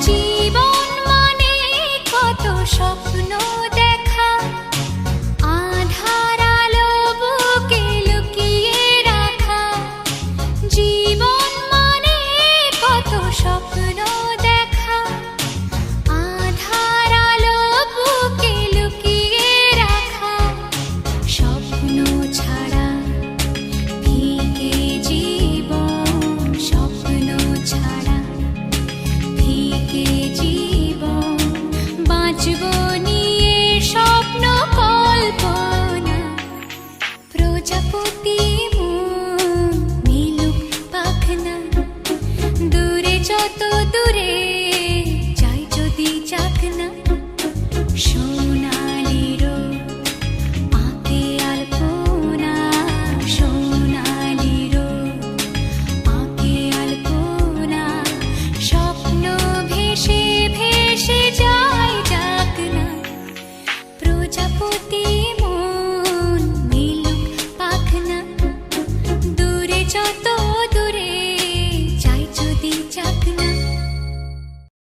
জীবন মানে কত স্বপ্ন দেখা। আধার আলো বুকে লুকিয়ে রাখা। জীবন মানে কত স্বপ্ন দেখা